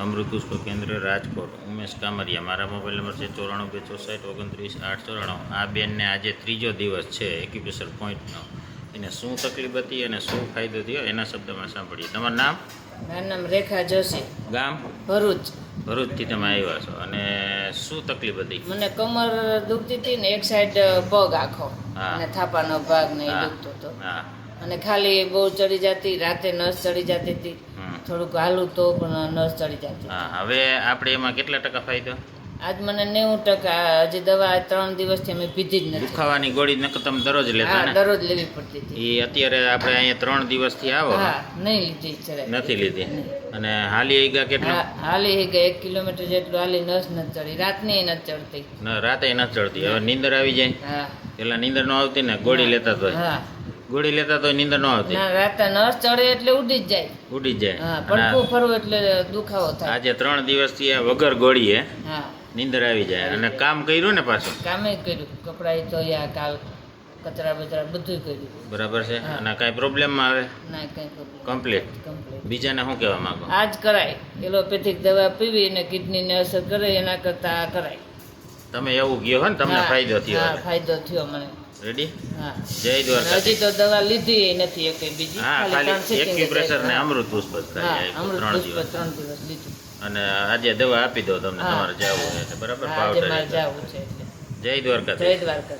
અમૃત પુષ્પ કેન્દ્ર રાજકોટ. ઉમેશ કામરિયા મારા મોબાઈલ નંબર છે ચોરાણું બે ચોસઠ ઓગણત્રીસ આઠ ચોરાણું. આ બેનને આજે ત્રીજો દિવસ છે એક્યુપ્રેશર પોઈન્ટનો. એને શું તકલીફ હતી અને શું ફાયદો થયો એના શબ્દમાં સાંભળીએ. તમારું નામ? મારું નામ રેખા જોશી. ગામ? ભરૂચ. ભરૂચથી તમે આવ્યા છો. અને શું તકલીફ હતી? મને કમર દુખતી હતી ને એક સાઈડ પગ આખો. અને થાપાનો ભાગ ને એ દુખતો હતો. અને ખાલી બહુ ચડી જતી રાતે નસ ચડી જતી હતી. થોડુંક હાલું તો પણ નસ ચડી જતી હા હવે આપણે એમાં કેટલા ટકા ફાયદો? આજ મને નેવું ટકા હજી દવા ત્રણ દિવસથી અમે પીધી જ નથી. દુખાવાની ગોળી નકર તમે દરરોજ લેતા ને? દરરોજ લેવી પડતી હતી. એ અત્યારે આપણે અહીંયા ત્રણ દિવસથી આવો હા નહીં લીધી જરાય. નથી લીધી. અને હાલી ગયા કેટલું? હા, હાલી ગઈ એક કિલોમીટર જેટલું હાલી નસ નથી ચડી. રાતની નથી ચડતી. ન રાતે નથી ચડતી. હવે નીંદર આવી જાય? હા. પેલા નીંદર ન આવતી ને ગોળી લેતા તો હા. ગોળી લેતા તોય નીંદર ન આવતી? ના રાતે નસ ચડે એટલે ઉડી જ જાય. ઉડી જ હા જાય અને ફરવું એટલે દુખાવો થાય. આજે ત્રણ દિવસથી આ વગર ગોળીએ હા. નીંદર આવી જાય. અને કામ કર્યું ને પાછું? કામે કર્યું. કપડાં ધોયા કાલ કચરા બચરા બધું કર્યું. બરાબર છે? હા. અને કાંઈ પ્રોબ્લેમ આવે? ના કઈ પ્રોબ્લેમ કમ્પ્લીટ. કમ્પ્લીટ. બીજાને શું કહેવા માંગો? આ જ કરાય. એલોપેથિક દવા પીવી અને કિડનીને અસર કરે એના કરતાં આ કરાય. તમે એવું ગયો હો ને તમને ફાયદો થયો ફાયદો થયો મને. રેડી જય દ્વારકા હજી તો દવા લીધી નથી એક બીજી. હા ખાલી એક્યુપ્રેશર ને અમૃત પુષ્પ ત્રણ દિવસ. ત્રણ દિવસ લીધું. અને આજે દવા આપી દો તમને તમારે જવું છે બરાબર? પાવડર જય દ્વારકા જય દ્વારકા